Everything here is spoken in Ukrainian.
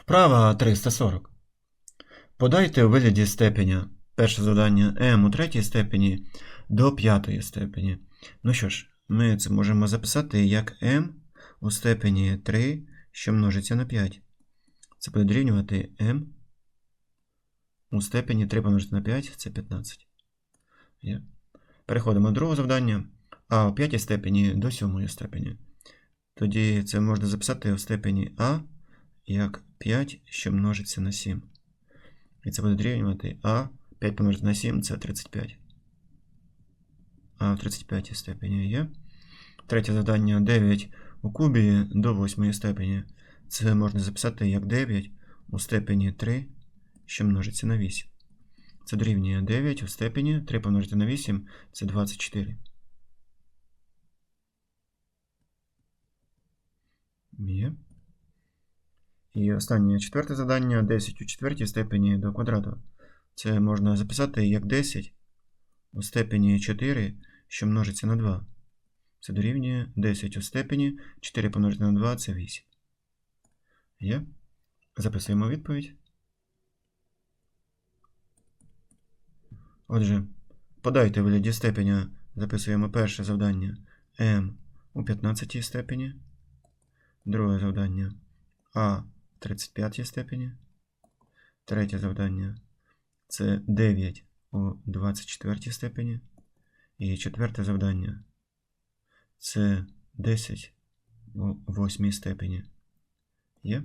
Вправа 340. Подайте у вигляді степеня перше завдання m у третій степені до п'ятої степені. Ну що ж, ми це можемо записати як m у степені 3, що множиться на 5. Це буде дорівнювати m у степені 3 помножити на 5 це 15. Є. Переходимо до другого завдання, а у п'ятій степені до сьомої степені. Тоді це можна записати у степені а як 5, що множиться на 7. І це буде дорівнювати а 5 помножити на 7 це 35. А в 35 степені є. Третє завдання 9 у кубі до 8 степені. Це можна записати як 9 у степені 3, що множиться на 8. Це дорівнює 9 у степені 3 помножити на 8 це 24. Є. І останнє четверте завдання 10 у четвертій степені до квадрату. Це можна записати як 10 у степені 4, що множиться на 2. Це дорівнює 10 у степені 4 помножити на 2 це 8. Є. Записуємо відповідь. Отже, подайте вигляді степеня, записуємо перше завдання m у 15 степені, друге завдання а 35 степені, третє завдання це 9 у 24 степені, і четверте завдання це 10 у 8 степені. Є?